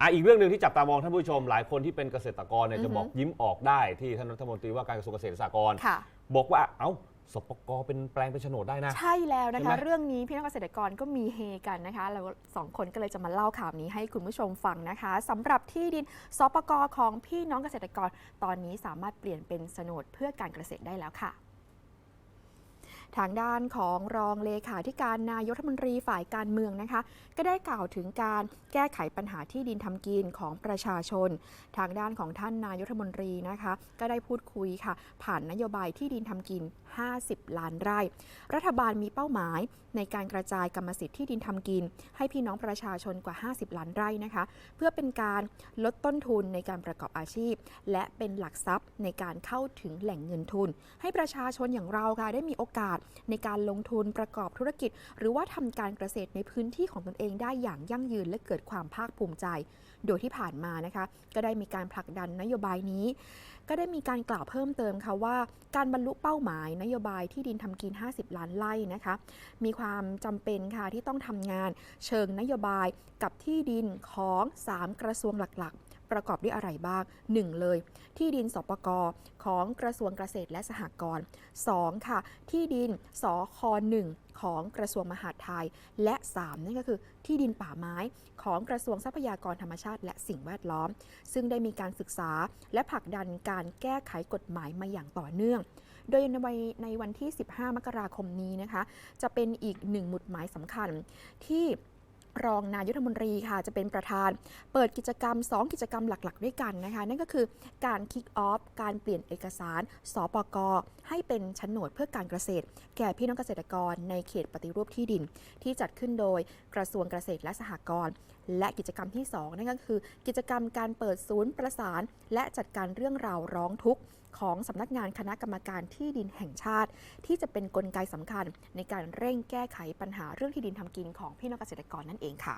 อะอีกเรื่องหนึ่งที่จับตามองท่านผู้ชม หลายคนที่เป็นเกษตรกรเนี่ยอือฮึจะบอกยิ้มออกได้ที่ท่านรัฐมนตรีว่าการกระทรวงเกษตรและสหกรณ์ค่ะ บอกว่าเอ้าสปกเป็นแปลงเป็นโฉนดได้นะ ใช่แล้วนะใช่คะไหม เรื่องนี้พี่น้องเกษตรกรก็มีเฮกันนะคะเราสองคนก็เลยจะมาเล่าข่าวนี้ให้คุณผู้ชมฟังนะคะสำหรับที่ดินสปกของพี่น้องเกษตรกร ตอนนี้สามารถเปลี่ยนเป็นโฉนดเพื่อการเกษตรได้แล้วค่ะ ทางด้านของรองเลขาธิการนายกรัฐมนตรีฝ่ายการเมืองนะคะ ก็ได้กล่าวถึงการแก้ไขปัญหาที่ดินทำกินของประชาชน ทางด้านของท่านนายกรัฐมนตรีนะคะ ก็ได้พูดคุยค่ะ ผ่านนโยบายที่ดินทำกิน 50 ล้านไร่ รัฐบาลมีเป้าหมายในการกระจายกรรมสิทธิ์ที่ดินทำกิน ให้พี่น้องประชาชนกว่า 50 ล้านไร่นะคะ เพื่อเป็นการลดต้นทุนในการประกอบอาชีพ และเป็นหลักทรัพย์ในการเข้าถึงแหล่งเงินทุน ให้ประชาชนอย่างเราค่ะได้มีโอกาสในการลงทุนประกอบธุรกิจ หรือว่าทำการเกษตรในพื้นที่ของตนเองได้อย่างยั่งยืนและเกิดความภาคภูมิใจ โดยที่ผ่านมานะคะ ก็ได้มีการผลักดันนโยบายนี้ ก็ได้มีการกล่าวเพิ่มเติมค่ะว่า การบรรลุเป้าหมาย นโยบายที่ดินทำกิน 50 ล้านไร่นะคะ มีความจำเป็นค่ะที่ต้องทำงานเชิงนโยบายกับที่ดินของ 3 กระทรวงหลักๆ ประกอบด้วยอะไรบ้าง 1 เลย ที่ดินสปกของกระทรวงเกษตรและสหกรณ์ 2 ค่ะ ที่ดินสค1ของกระทรวงมหาดไทย และ 3 นั่นก็คือที่ดินป่าไม้ของกระทรวงทรัพยากรธรรมชาติ และสิ่งแวดล้อม ซึ่งได้มีการศึกษาและผลักดันการแก้ไขกฎหมายมาอย่างต่อเนื่อง โดยในวันในวันที่ 15 มกราคมนี้นะคะ จะเป็นอีกหนึ่งหมุดหมายสำคัญที่ รองนายกรัฐมนตรีค่ะจะเป็นประธาน เปิดกิจกรรม 2 กิจกรรมหลักๆ ด้วยกันนะคะ นั่นก็คือการคิกออฟการเปลี่ยนเอกสารสปกให้เป็นโฉนดเพื่อการเกษตร แก่พี่น้องเกษตรกรในเขตปฏิรูปที่ดิน ที่จัดขึ้นโดยกระทรวงเกษตรและสหกรณ์และกิจกรรมที่ 2 นั่นก็คือ กิจกรรมการเปิดศูนย์ประสาน และจัดการเรื่องราวร้องทุกข์ ของสำนักงานคณะกรรมการที่ดินแห่งชาติ ที่จะเป็นนกลไกสำคัญในการเร่งแก้ไขปัญหาเรื่องที่ดินทำกินของพี่น้องเกษตรกรนั่นเองค่ะ